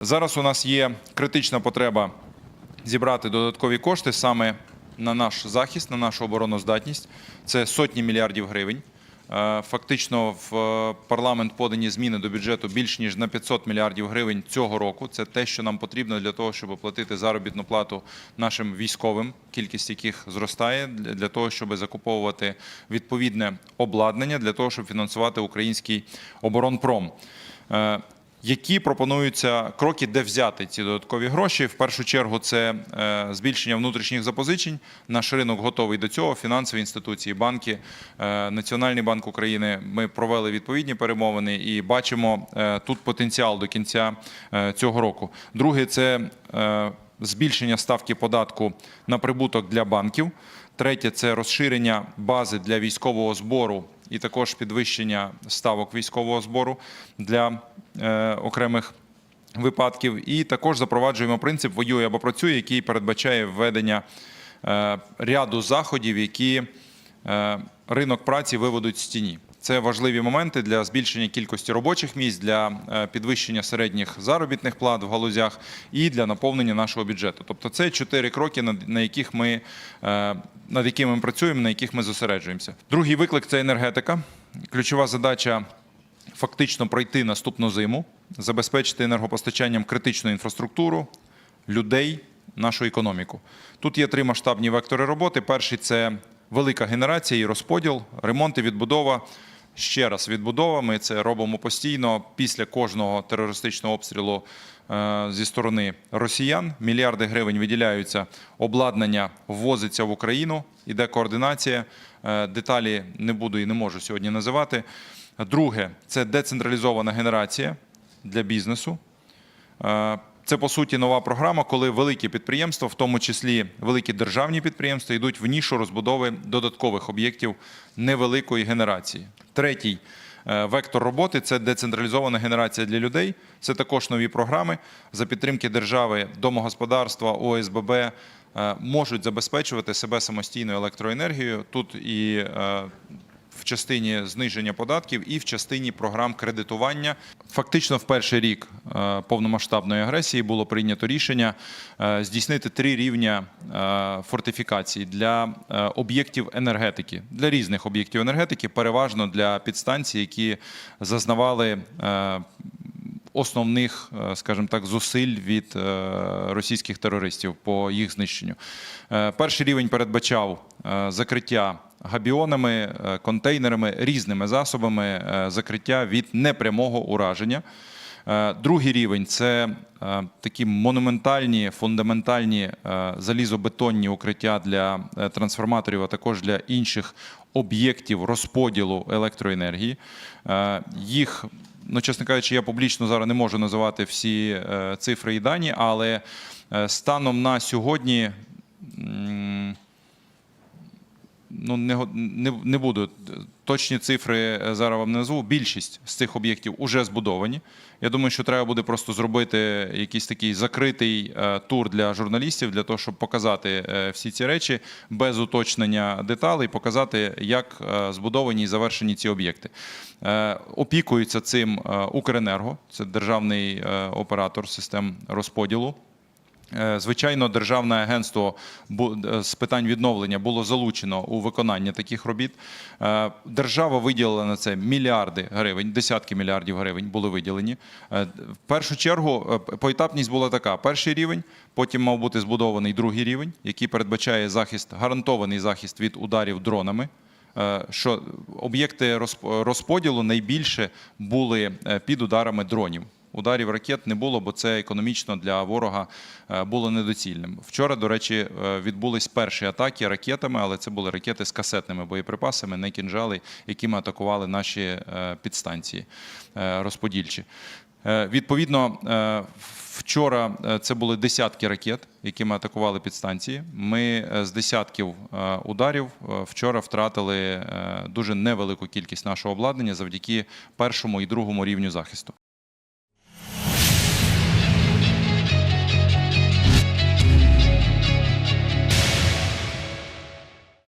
Зараз у нас є критична потреба зібрати додаткові кошти саме на наш захист, на нашу обороноздатність. Це сотні мільярдів гривень. Е, Фактично в е, парламент подані зміни до бюджету більш ніж на 500 мільярдів гривень цього року. Це те, що нам потрібно для того, щоб оплатити заробітну плату нашим військовим, кількість яких зростає для для того, щоб закуповувати відповідне обладнання для того, щоб фінансувати український оборонпром. Які пропонуються кроки, де взяти ці додаткові гроші? В першу чергу це е, збільшення внутрішніх запозичень. Наш ринок готовий до цього. Фінансові інституції, банки, е, Національний банк України. Ми провели відповідні перемовини і бачимо е, тут потенціал до кінця цього року. Друге це збільшення ставки податку на прибуток для банків. Третє це розширення бази для військового збору і також підвищення ставок військового збору для окремих випадків. І також запроваджуємо принцип воює або працює, який передбачає введення е, ряду заходів, які е, ринок праці виведуть з тіні. Це важливі моменти для збільшення кількості робочих місць, для е, підвищення середніх заробітних плат в галузях і для наповнення нашого бюджету. Тобто, це чотири кроки, на яких ми е, над якими ми працюємо, на яких ми зосереджуємося. Другий виклик це енергетика. Ключова задача фактично пройти наступну зиму, забезпечити енергопостачанням критичну інфраструктуру, людей, нашу економіку. Тут є три масштабні вектори роботи. Перший це велика генерація і розподіл, ремонт і відбудова. Ще раз відбудова. Ми це робимо постійно після кожного терористичного обстрілу е, зі сторони росіян. Мільярди гривень виділяються, обладнання ввозиться в Україну. Іде координація. Е, Деталі не буду і не можу сьогодні називати. Друге це децентралізована генерація для бізнесу. Е, Це по суті нова програма, коли великі підприємства, в тому числі великі державні підприємства, йдуть в нішу розбудови додаткових об'єктів невеликої генерації. Третій е, вектор роботи це децентралізована генерація для людей. Це також нові програми за підтримки держави, домогосподарства, ОСББ е, можуть забезпечувати себе самостійною електроенергією. Тут і в частині зниження податків і в частині програм кредитування. Фактично, в перший рік е, повномасштабної агресії було прийнято рішення е, здійснити три рівня е, фортифікацій для об'єктів енергетики, для різних об'єктів енергетики, переважно для підстанцій, які зазнавали. Основних, скажімо так, зусиль від російських терористів по їх знищенню. Перший рівень передбачав закриття габіонами, е, контейнерами, різними засобами е, закриття від непрямого ураження. Е, Другий рівень це такі монументальні, фундаментальні залізобетонні укриття для трансформаторів, а також для інших об'єктів розподілу електроенергії. Їх, ну чесно кажучи, я публічно зараз не можу називати всі цифри і дані, але станом на сьогодні. Ну не, не, не буду точні цифри е, зараз вам не назву. Більшість з цих об'єктів вже збудовані. Я думаю, що треба буде просто зробити якийсь такий закритий е, тур для журналістів для того, щоб показати е, всі ці речі без уточнення деталей, показати, як збудовані і завершені ці об'єкти. Опікується цим Укренерго, це державний оператор систем розподілу. Е, Звичайно, державне агентство е, з питань відновлення було залучено у виконання таких робіт. Е, Держава виділила на це мільярди гривень, десятки мільярдів гривень були виділені. В першу чергу поетапність була така: перший рівень, потім мав бути збудований другий рівень, який передбачає захист, гарантований захист від ударів дронами. Що об'єкти розп- розподілу найбільше були під ударами дронів. Ударів ракет не було, бо це економічно для ворога е, було недоцільним. Вчора, до речі, е, відбулись перші атаки ракетами, але це були ракети з касетними боєприпасами, не кінжали, якими атакували наші е, підстанції розподільчі. Відповідно, вчора це були десятки ракет, якими атакували підстанції. Ми з десятків ударів вчора втратили дуже невелику кількість нашого обладнання завдяки першому і другому рівню захисту.